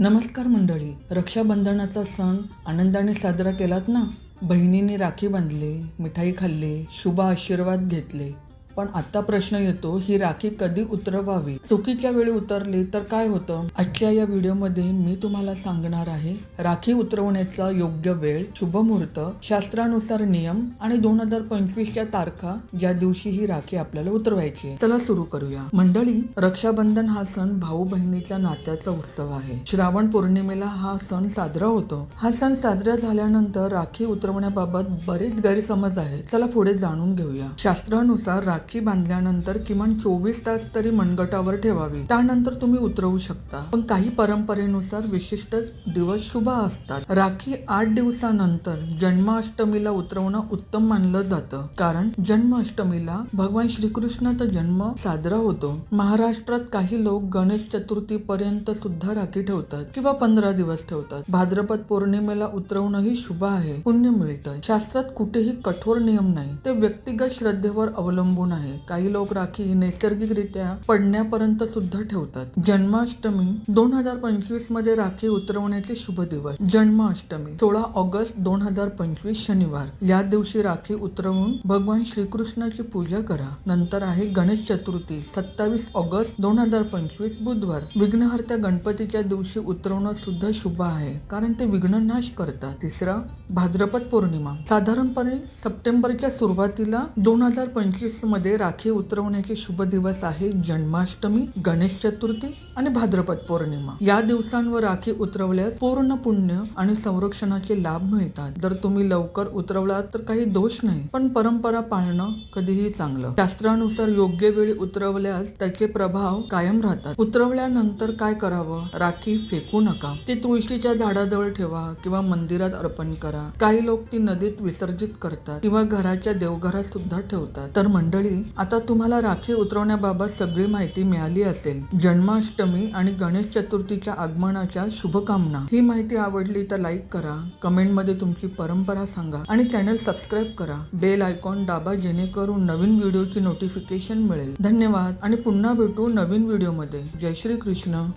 नमस्कार मंडळी रक्षाबंधनाचा सण आनंदाने साजरा केलात ना? बहिणीने राखी बांधली मिठाई खाल्ली शुभ आशीर्वाद घेतले. पण आता प्रश्न येतो ही राखी कधी उतरवावी? चुकीच्या वेळी उतरली तर काय होतं? आजच्या या व्हिडिओमध्ये मी तुम्हाला सांगणार आहे राखी उतरवण्याचा योग्य वेळ शुभ मुहूर्त शास्त्रानुसार नियम आणि दोन हजार पंचवीसच्या तारखा ज्या दिवशी ही राखी आपल्याला उतरवायची चला सुरू करूया. मंडळी रक्षाबंधन हा सण भाऊ बहिणीच्या नात्याचा उत्सव आहे. श्रावण पौर्णिमेला हा सण साजरा होतो. हा सण साजरा झाल्यानंतर राखी उतरवण्याबाबत बरेच गैरसमज आहेत. चला पुढे जाणून घेऊया. शास्त्रानुसार राखी बांधल्यानंतर किमान चोवीस तास तरी मनगटावर ठेवावी. त्यानंतर तुम्ही उतरवू शकता. पण काही परंपरेनुसार विशिष्ट दिवस शुभ असतात. राखी आठ दिवसानंतर जन्माष्टमीला उतरवणं उत्तम मानलं जातं. कारण जन्माष्टमीला भगवान श्रीकृष्णाचा जन्म साजरा होतो. महाराष्ट्रात काही लोक गणेश चतुर्थी पर्यंत सुद्धा राखी ठेवतात किंवा पंधरा दिवस ठेवतात. भाद्रपद पौर्णिमेला उतरवणंही शुभ आहे. पुण्य मिळतं. शास्त्रात कुठेही कठोर नियम नाही. ते व्यक्तिगत श्रद्धेवर अवलंबून आहे. काही लोक राखी नैसर्गिकरित्या पडण्यापर्यंत सुद्धा ठेवतात. जन्माष्टमी दोन हजार पंचवीसमध्ये राखी उतरवण्याचे शुभ दिवस. जन्माष्टमी सोळा ऑगस्ट दोन हजार पंचवीस शनिवार. या दिवशी राखी उतरवून भगवान श्रीकृष्णाची पूजा करा. नंतर आहे गणेश चतुर्थी सत्तावीस ऑगस्ट दोन हजार पंचवीस बुधवार. विघ्नहर्त्या गणपतीच्या दिवशी उतरवणं सुद्धा शुभ आहे कारण ते विघ्न नाश करतात. तिसरा भाद्रपद पौर्णिमा. साधारणपणे सप्टेंबरच्या सुरुवातीला दोन हजार पंचवीसमध्ये राखी उतरवण्याचे शुभ दिवस आहे जन्माष्टमी गणेश चतुर्थी आणि भाद्रपद पौर्णिमा. या दिवसांवर राखी उतरवल्यास पूर्ण पुण्य आणि संरक्षणाचे लाभ मिळतात. जर तुम्ही लवकर उतरवला तर काही दोष नाही पण परंपरा पाळणं कधीही चांगलं. शास्त्रानुसार योग्य वेळी उतरवल्यास त्याचे प्रभाव कायम राहतात. उतरवल्यानंतर काय करावं? राखी फेकू नका. ती तुळशीच्या झाडाजवळ ठेवा किंवा मंदिरात अर्पण करा. काही लोक ती नदीत विसर्जित करतात किंवा घराच्या देवघरात सुद्धा ठेवतात. तर मंडळी मंडळी आता तुम्हाला राखी उतरवण्याबाबत सगळी माहिती मिळाली असेल. जन्माष्टमी आणि गणेश चतुर्थीच्या आगमनाच्या शुभकामना. ही माहिती आवडली तर लाईक करा कमेंटमध्ये तुमची परंपरा सांगा आणि चॅनल सबस्क्राईब करा. बेल आयकॉन दाबा जेणेकरून नवीन व्हिडिओची नोटिफिकेशन मिळेल. धन्यवाद आणि पुन्हा भेटू नवीन व्हिडिओमध्ये. जय श्री कृष्ण